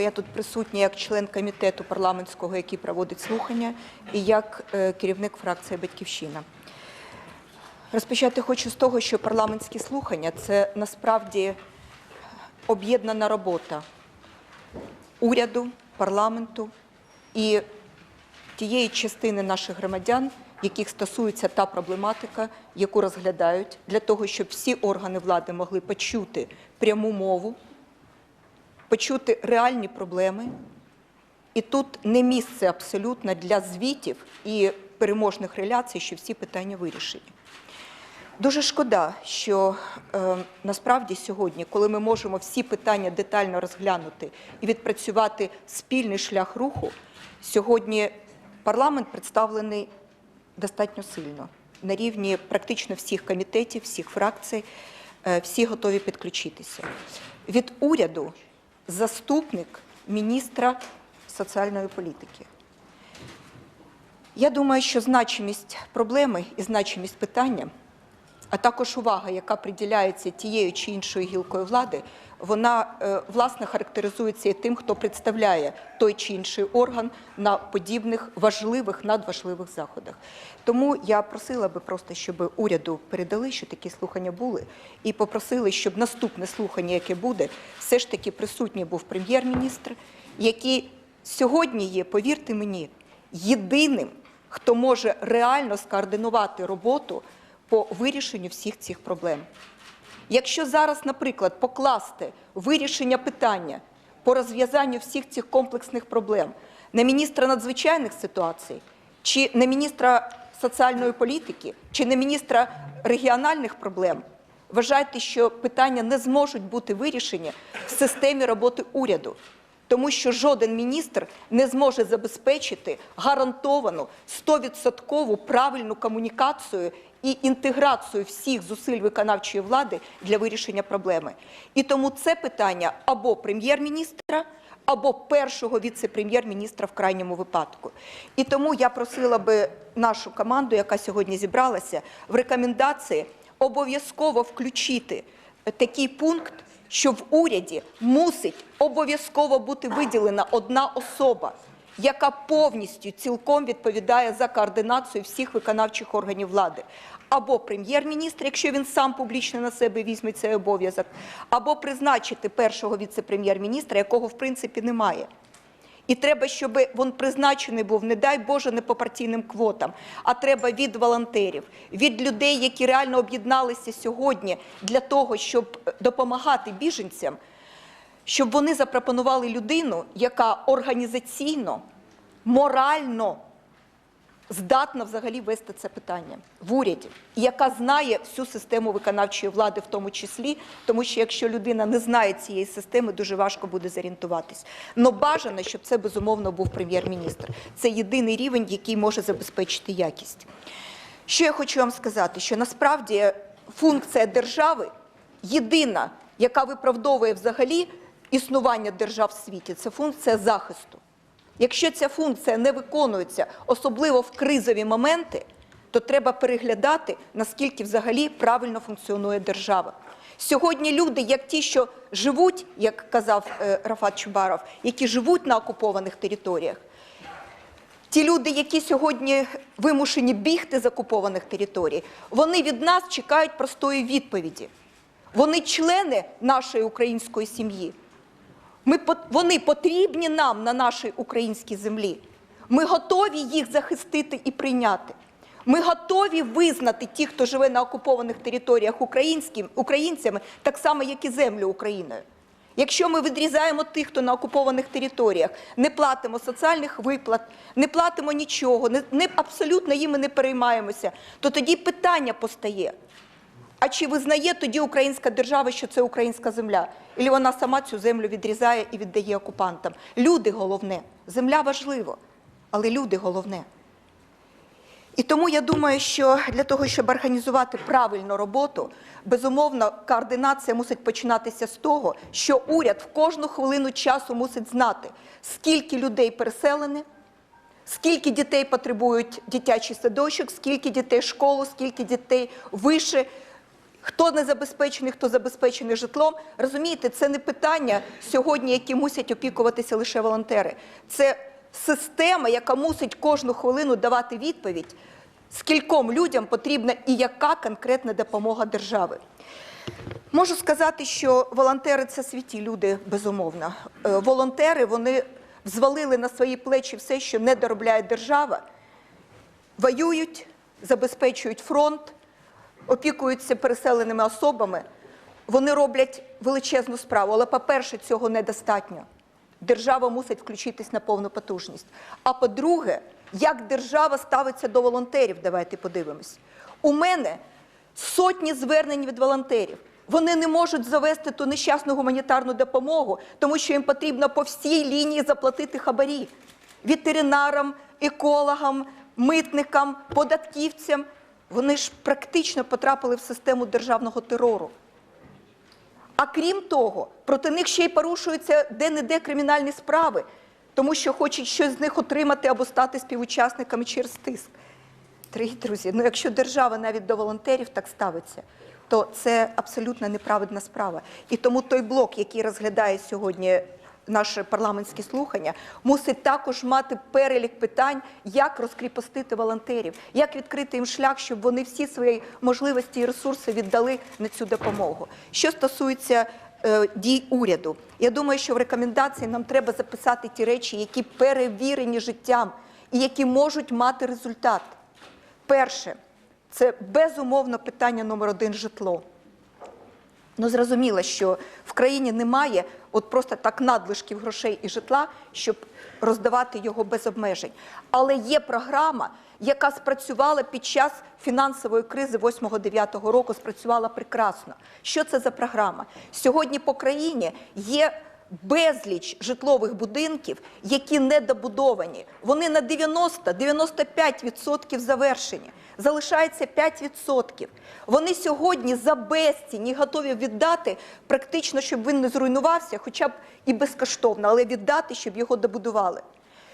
Я тут присутня як член комітету парламентського, який проводить слухання, і як е, керівник фракції Батьківщина. Розпочати хочу з того, що парламентські слухання це насправді об'єднана робота уряду, парламенту і тієї частини наших громадян, яких стосується та проблематика, яку розглядають, для того, щоб всі органи влади могли почути пряму мову почути реальні проблеми. І тут не місце абсолютно для звітів і переможних реляцій, що всі питання вирішені. Дуже шкода, що е, насправді сьогодні, коли ми можемо всі питання детально розглянути і відпрацювати спільний шлях руху, сьогодні парламент представлений достатньо сильно на рівні практично всіх комітетів, всіх фракцій, е, всі готові підключитися. Від уряду заступник міністра соціальної політики. Я думаю, що значимість проблеми і значимість питання, а також увага, яка приділяється тією чи іншою гілкою влади, вона е, власне характеризується і тим, хто представляє той чи інший орган на подібних важливих, надважливих заходах. Тому я просила би просто, щоб уряду передали, що такі слухання були, і попросили, щоб наступне слухання, яке буде, все ж таки присутній був прем'єр-міністр, який сьогодні є, повірте мені, єдиним, хто може реально скоординувати роботу по вирішенню всіх цих проблем. Якщо зараз, наприклад, покласти вирішення питання по розв'язанню всіх цих комплексних проблем на міністра надзвичайних ситуацій, чи на міністра соціальної політики, чи на міністра регіональних проблем, вважайте, що питання не зможуть бути вирішені в системі роботи уряду. Тому що жоден міністр не зможе забезпечити гарантовану 100% правильну комунікацію і інтеграцію всіх зусиль виконавчої влади для вирішення проблеми. І тому це питання або прем'єр-міністра, або першого віце-прем'єр-міністра в крайньому випадку. І тому я просила би нашу команду, яка сьогодні зібралася, в рекомендації обов'язково включити такий пункт, що в уряді мусить обов'язково бути виділена одна особа, яка повністю цілком відповідає за координацію всіх виконавчих органів влади. Або прем'єр-міністр, якщо він сам публічно на себе візьме цей обов'язок, або призначити першого віце-прем'єр-міністра, якого в принципі немає. І треба, щоб він призначений був, не дай Боже, не по партійним квотам, а треба від волонтерів, від людей, які реально об'єдналися сьогодні для того, щоб допомагати біженцям, щоб вони запропонували людину, яка організаційно, морально здатна взагалі вести це питання в уряді, яка знає всю систему виконавчої влади, в тому числі, тому що якщо людина не знає цієї системи, дуже важко буде зорієнтуватись. Но бажано, щоб це безумовно був прем'єр-міністр. Це єдиний рівень, який може забезпечити якість. Що я хочу вам сказати, що насправді функція держави єдина, яка виправдовує взагалі існування держав в світі, це функція захисту. Якщо ця функція не виконується, особливо в кризові моменти, то треба переглядати, наскільки взагалі правильно функціонує держава. Сьогодні люди, як ті, що живуть, як казав е, Рафат Чубаров, які живуть на окупованих територіях, ті люди, які сьогодні вимушені бігти з окупованих територій, вони від нас чекають простої відповіді. Вони члени нашої української сім'ї. Ми, вони потрібні нам на нашій українській землі. Ми готові їх захистити і прийняти. Ми готові визнати ті, хто живе на окупованих територіях українцями, так само, як і землю Україною. Якщо ми відрізаємо тих, хто на окупованих територіях, не платимо соціальних виплат, не платимо нічого, не, не абсолютно їми не переймаємося, то тоді питання постає. А чи визнає тоді українська держава, що це українська земля? Ілі вона сама цю землю відрізає і віддає окупантам? Люди головне. Земля важливо, але люди головне. І тому я думаю, що для того, щоб організувати правильну роботу, безумовно, координація мусить починатися з того, що уряд в кожну хвилину часу мусить знати, скільки людей переселені, скільки дітей потребують дитячий садочок, скільки дітей школу, скільки дітей вище, Хто не забезпечений, хто забезпечений житлом, розумієте, це не питання сьогодні, які мусять опікуватися лише волонтери. Це система, яка мусить кожну хвилину давати відповідь, скільком людям потрібна і яка конкретна допомога держави. Можу сказати, що волонтери це святі люди, безумовно. Е, Волонтери вони взвалили на свої плечі все, що не доробляє держава, воюють, забезпечують фронт, опікуються переселеними особами. Вони роблять величезну справу, але, по-перше, цього недостатньо. Держава мусить включитись на повну потужність. А по-друге, як держава ставиться до волонтерів, давайте подивимось. У мене сотні звернень від волонтерів. Вони не можуть завести ту нещасну гуманітарну допомогу, тому що їм потрібно по всій лінії заплатити хабарі ветеринарам, екологам, митникам, податківцям. Вони ж практично потрапили в систему державного терору. А крім того, проти них ще й порушуються де-не-де кримінальні справи, тому що хочуть щось з них отримати або стати співучасниками через тиск. Дорогі друзі, ну якщо держава навіть до волонтерів так ставиться, то це абсолютно неправедна справа. І тому той блок, який розглядає сьогодні наше парламентське слухання, мусить також мати перелік питань, як розкріпостити волонтерів, як відкрити їм шлях, щоб вони всі свої можливості і ресурси віддали на цю допомогу. Що стосується е, дій уряду, я думаю, що в рекомендації нам треба записати ті речі, які перевірені життям і які можуть мати результат. Перше, це безумовно питання номер один житло. Ну, зрозуміло, що в країні немає от просто так надлишків грошей і житла, щоб роздавати його без обмежень. Але є програма, яка спрацювала під час фінансової кризи 8-9 року, спрацювала прекрасно. Що це за програма? Сьогодні по країні є безліч житлових будинків, які недобудовані. Вони на 90-95% завершені. Залишається 5%. Вони сьогодні за безцінь готові віддати практично, щоб він не зруйнувався, хоча б і безкоштовно, але віддати, щоб його добудували.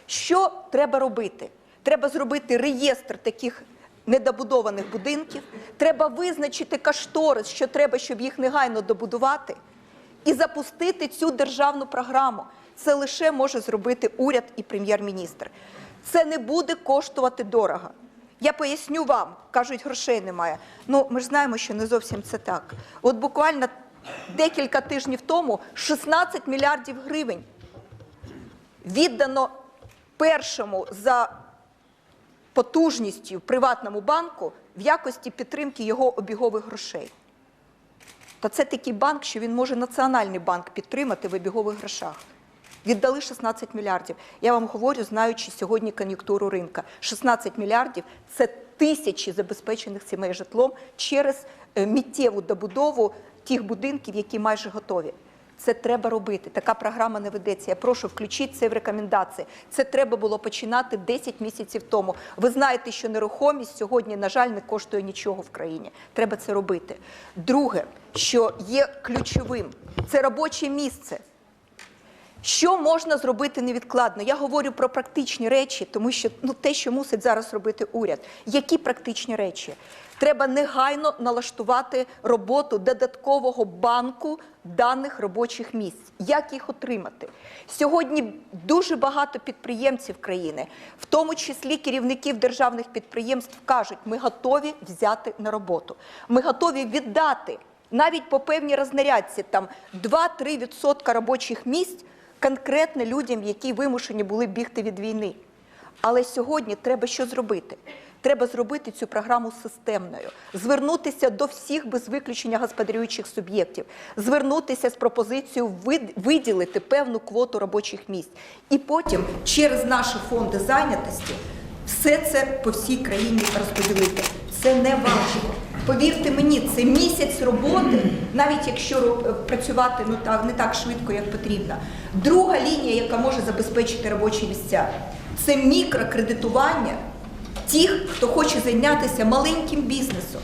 Що треба робити? Треба зробити реєстр таких недобудованих будинків. Треба визначити кошторис, що треба, щоб їх негайно добудувати, і запустити цю державну програму. Це лише може зробити уряд і прем'єр-міністр. Це не буде коштувати дорого. Я поясню вам, кажуть, грошей немає. Ну, ми ж знаємо, що не зовсім це так. От буквально декілька тижнів тому 16 мільярдів гривень віддано першому за потужністю приватному банку в якості підтримки його обігових грошей. Та це такий банк, що він може національний банк підтримати в обігових грошах. Віддали 16 мільярдів. Я вам говорю, знаючи сьогодні кон'юнктуру ринка. 16 мільярдів це тисячі забезпечених сімей житлом через е, миттєву добудову тих будинків, які майже готові. Це треба робити. Така програма не ведеться. Я прошу включіть це в рекомендації. Це треба було починати 10 місяців тому. Ви знаєте, що нерухомість сьогодні, на жаль, не коштує нічого в країні. Треба це робити. Друге, що є ключовим, це робоче місце. Що можна зробити невідкладно? Я говорю про практичні речі, тому що ну, те, що мусить зараз робити уряд. Які практичні речі? Треба негайно налаштувати роботу додаткового банку даних робочих місць. Як їх отримати? Сьогодні дуже багато підприємців країни, в тому числі керівників державних підприємств, кажуть, ми готові взяти на роботу. Ми готові віддати навіть по певній рознарядці там 2-3% робочих місць конкретно людям, які вимушені були бігти від війни. Але сьогодні треба що зробити? Треба зробити цю програму системною, звернутися до всіх без виключення господарюючих суб'єктів, звернутися з пропозицією виділити певну квоту робочих місць. І потім через наші фонди зайнятості все це по всій країні розподілити. Це не важко. Повірте мені, це місяць роботи, навіть якщо працювати ну так не так швидко, як потрібно. Друга лінія, яка може забезпечити робочі місця, це мікрокредитування тих, хто хоче зайнятися маленьким бізнесом.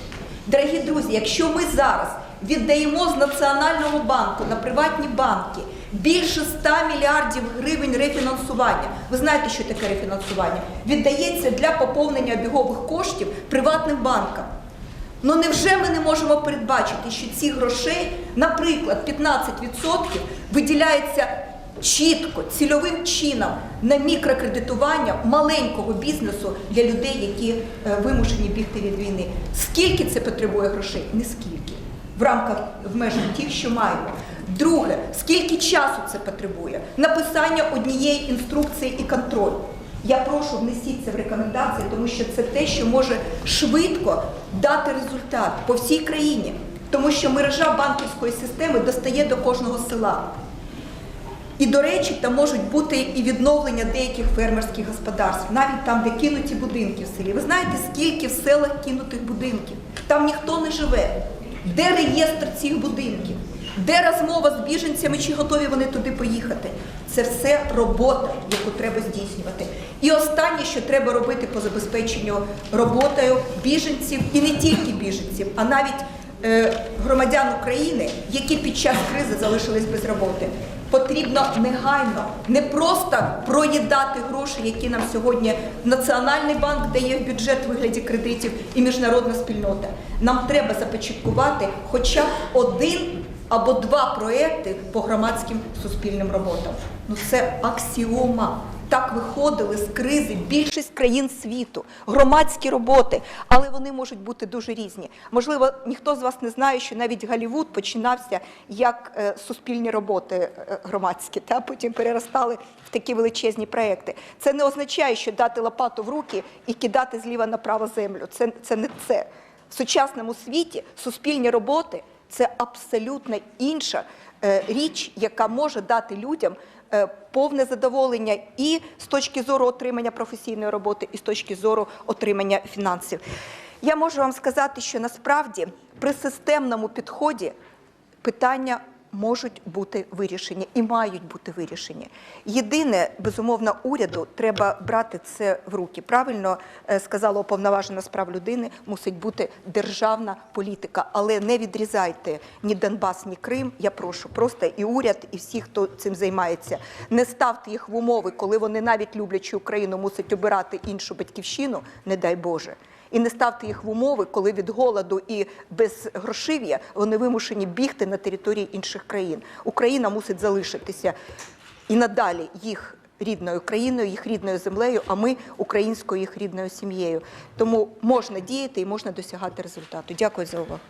Дорогі друзі, якщо ми зараз віддаємо з Національного банку на приватні банки більше 100 мільярдів гривень рефінансування, ви знаєте, що таке рефінансування? Віддається для поповнення обігових коштів приватним банкам. Ну невже ми не можемо передбачити, що ці грошей, наприклад, 15% виділяється чітко, цільовим чином на мікрокредитування маленького бізнесу для людей, які е, вимушені бігти від війни? Скільки це потребує грошей? Не скільки. В рамках в межах тих, що маємо. Друге, скільки часу це потребує? Написання однієї інструкції і контроль. Я прошу внесіть це в рекомендації, тому що це те, що може швидко дати результат по всій країні, тому що мережа банківської системи достає до кожного села. І, до речі, там можуть бути і відновлення деяких фермерських господарств, навіть там, де кинуті будинки в селі. Ви знаєте, скільки в селах кинутих будинків? Там ніхто не живе. Де реєстр цих будинків? Де розмова з біженцями, чи готові вони туди поїхати? Це все робота, яку треба здійснювати. І останнє, що треба робити по забезпеченню роботою біженців, і не тільки біженців, а навіть е, громадян України, які під час кризи залишились без роботи. Потрібно негайно не просто проїдати гроші, які нам сьогодні Національний банк дає в бюджет в вигляді кредитів і міжнародна спільнота. Нам треба започаткувати хоча б один або два проекти по громадським суспільним роботам. Ну це аксіома. Так виходили з кризи більшість країн світу, громадські роботи, але вони можуть бути дуже різні. Можливо, ніхто з вас не знає, що навіть Голлівуд починався як е, суспільні роботи е, громадські, та потім переростали в такі величезні проекти. Це не означає, що дати лопату в руки і кидати зліва направо землю. Це, це не це. В сучасному світі суспільні роботи це абсолютно інша е, річ, яка може дати людям е, повне задоволення і з точки зору отримання професійної роботи, і з точки зору отримання фінансів. Я можу вам сказати, що насправді при системному підході питання можуть бути вирішені і мають бути вирішені. Єдине, безумовно, уряду треба брати це в руки. Правильно е, сказала уповноважена з прав людини, мусить бути державна політика, але не відрізайте ні Донбас, ні Крим. Я прошу просто і уряд, і всі, хто цим займається, не ставте їх в умови, коли вони навіть люблячи Україну мусять обирати іншу батьківщину, не дай Боже. І не ставте їх в умови, коли від голоду і без грошив'я вони вимушені бігти на території інших країн. Україна мусить залишитися і надалі їх рідною країною, їх рідною землею, а ми українською їх рідною сім'єю. Тому можна діяти і можна досягати результату. Дякую за увагу.